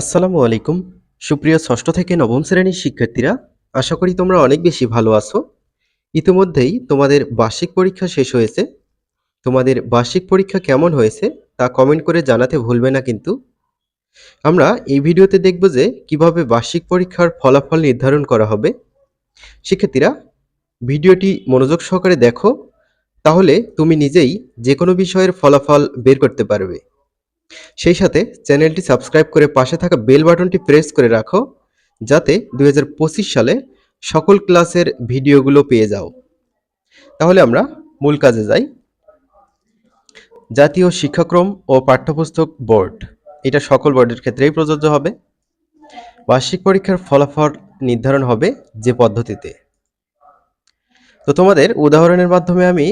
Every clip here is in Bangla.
আসসালামু আলাইকুম। সুপ্রিয় ষষ্ঠ থেকে নবম শ্রেণির শিক্ষার্থীরা, আশা করি তোমরা অনেক বেশি ভালো আছো। ইতিমধ্যেই তোমাদের বার্ষিক পরীক্ষা শেষ হয়েছে। তোমাদের বার্ষিক পরীক্ষা কেমন হয়েছে তা কমেন্ট করে জানাতে ভুলবে না কিন্তু। আমরা এই ভিডিওতে দেখব যে কীভাবে বার্ষিক পরীক্ষার ফলাফল নির্ধারণ করা হবে। শিক্ষার্থীরা, ভিডিওটি মনোযোগ সহকারে দেখো, তাহলে তুমি নিজেই যে কোনো বিষয়ের ফলাফল বের করতে পারবে। সেই সাথে চ্যানেলটি সাবস্ক্রাইব করে পাশে থাকা বেল বাটনটি প্রেস করে রাখো, যাতে দু হাজার পঁচিশ সালে সকল ক্লাসের ভিডিওগুলো পেয়ে যাও। তাহলে আমরা মূল কাজে যাই। জাতীয় শিক্ষাক্রম ও পাঠ্যপুস্তক বোর্ড। এটা সকল বোর্ডের ক্ষেত্রেই প্রযোজ্য হবে। বার্ষিক পরীক্ষার ফলাফল নির্ধারণ হবে যে পদ্ধতিতে। তো তোমাদের উদাহরণের মাধ্যমে আমি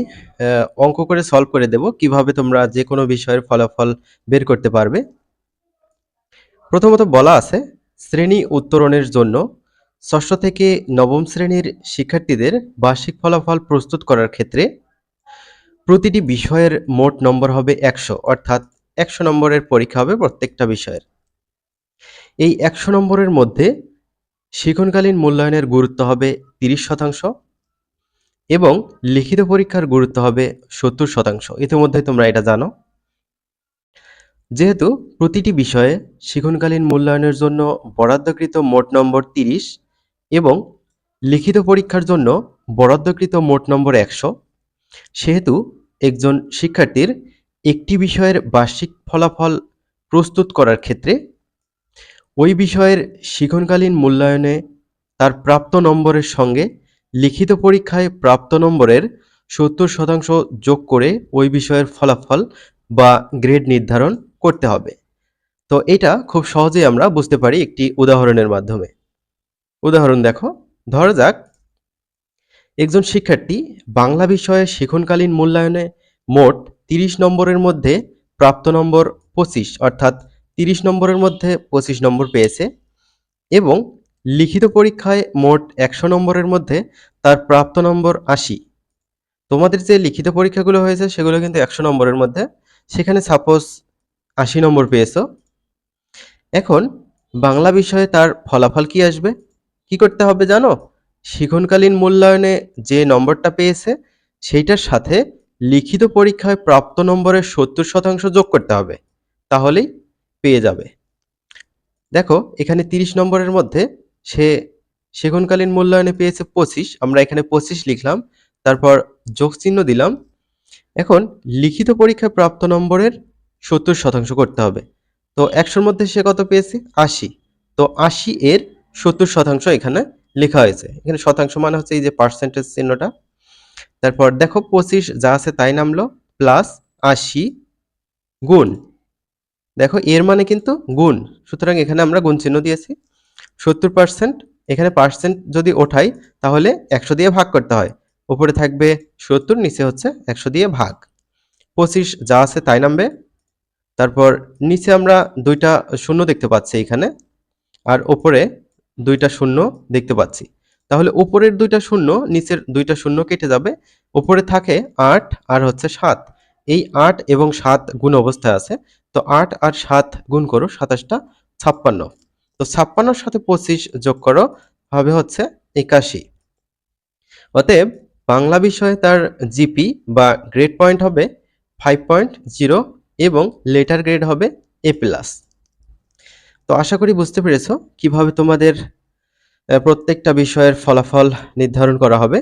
অঙ্ক করে সলভ করে দেব কীভাবে তোমরা যে কোনো বিষয়ের ফলাফল বের করতে পারবে। প্রথমত বলা আছে, শ্রেণি উত্তরণের জন্য ষষ্ঠ থেকে নবম শ্রেণির শিক্ষার্থীদের বার্ষিক ফলাফল প্রস্তুত করার ক্ষেত্রে প্রতিটি বিষয়ের মোট নম্বর হবে একশো, অর্থাৎ একশো নম্বরের পরীক্ষা হবে প্রত্যেকটা বিষয়ের। এই একশো নম্বরের মধ্যে শিক্ষণকালীন মূল্যায়নের গুরুত্ব হবে তিরিশ শতাংশ এবং লিখিত পরীক্ষার গুরুত্ব হবে সত্তর শতাংশ। ইতিমধ্যে তোমরা এটা জানো। যেহেতু প্রতিটি বিষয়ে শিখনকালীন মূল্যায়নের জন্য বরাদ্দকৃত মোট নম্বর তিরিশ এবং লিখিত পরীক্ষার জন্য বরাদ্দকৃত মোট নম্বর একশো, সেহেতু একজন শিক্ষার্থীর একটি বিষয়ের বার্ষিক ফলাফল প্রস্তুত করার ক্ষেত্রে ওই বিষয়ের শিখনকালীন মূল্যায়নে তার প্রাপ্ত নম্বরের সঙ্গে লিখিত পরীক্ষায় প্রাপ্ত নম্বরের সত্তর শতাংশ যোগ করে ওই বিষয়ের ফলাফল বা গ্রেড নির্ধারণ করতে হবে। তো এটা খুব সহজেই আমরা বুঝতে পারি একটি উদাহরণের মাধ্যমে। উদাহরণ দেখো, ধরা যাক, একজন শিক্ষার্থী বাংলা বিষয়ে শিখনকালীন মূল্যায়নে মোট তিরিশ নম্বরের মধ্যে প্রাপ্ত নম্বর পঁচিশ, অর্থাৎ তিরিশ নম্বরের মধ্যে পঁচিশ নম্বর পেয়েছে এবং লিখিত পরীক্ষায় মোট একশো নম্বরের মধ্যে তার প্রাপ্ত নম্বর আশি। তোমাদের যে লিখিত পরীক্ষাগুলো হয়েছে, সেগুলো কিন্তু একশো নম্বরের মধ্যে। সেখানে সাপোজ আশি নম্বর পেয়েছ। এখন বাংলা বিষয়ে তার ফলাফল কি আসবে? কি করতে হবে জানো? শিক্ষণকালীন মূল্যায়নে যে নম্বরটা পেয়েছে, সেইটার সাথে লিখিত পরীক্ষায় প্রাপ্ত নম্বরের সত্তর শতাংশ যোগ করতে হবে। তাহলেই পেয়ে যাবে। দেখো, এখানে তিরিশ নম্বরের মধ্যে সে সেগুনকালীন মূল্যায়নে পেয়েছে পঁচিশ, আমরা এখানে পঁচিশ লিখলাম, তারপর যোগ চিহ্ন দিলাম। এখন লিখিত পরীক্ষায় প্রাপ্ত নম্বরের সত্তর শতাংশ করতে হবে। তো একশোর মধ্যে সে কত পেয়েছে? আশি। তো আশি এর সত্তর শতাংশ এখানে লেখা হয়েছে। এখানে শতাংশ মানে হচ্ছে এই যে পার্সেন্টেজ চিহ্নটা। তারপর দেখো পঁচিশ যা আছে তাই নামলো প্লাস আশি গুণ। দেখো এর মানে কিন্তু গুণ। সুতরাং এখানে আমরা গুণ চিহ্ন দিয়েছি। সত্তর পার্সেন্ট এখানে পার্সেন্ট যদি ওঠাই, তাহলে একশো দিয়ে ভাগ করতে হয়। উপরে থাকবে সত্তর, নিচে হচ্ছে একশো দিয়ে ভাগ। পঁচিশ যা আছে তাই নামবে। তারপর নিচে আমরা দুইটা শূন্য দেখতে পাচ্ছি এখানে, আর ওপরে দুইটা শূন্য দেখতে পাচ্ছি। তাহলে উপরের দুইটা শূন্য, নিচের দুইটা শূন্য কেটে যাবে। উপরে থাকে আট, আর হচ্ছে সাত। এই আট এবং সাত গুণ অবস্থায় আছে। তো আট আর সাত গুণ করো, সাতাশটা ছাপ্পান্ন। তো ছাপ্পান্নর সাথে পঁচিশ যোগ করো, হবে হচ্ছে একাশি। অতএব বাংলা বিষয়ে তার জিপি বা গ্রেড পয়েন্ট হবে ফাইভ পয়েন্ট জিরো এবং লেটার গ্রেড হবে এ প্লাস। তো আশা করি বুঝতে পেরেছ কীভাবে তোমাদের প্রত্যেকটা বিষয়ের ফলাফল নির্ধারণ করা হবে।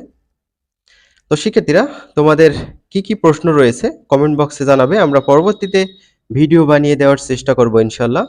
তো শিক্ষার্থীরা, তোমাদের কি কি প্রশ্ন রয়েছে কমেন্ট বক্সে জানাবে, আমরা পরবর্তীতে ভিডিও বানিয়ে দেওয়ার চেষ্টা করব ইনশাল্লাহ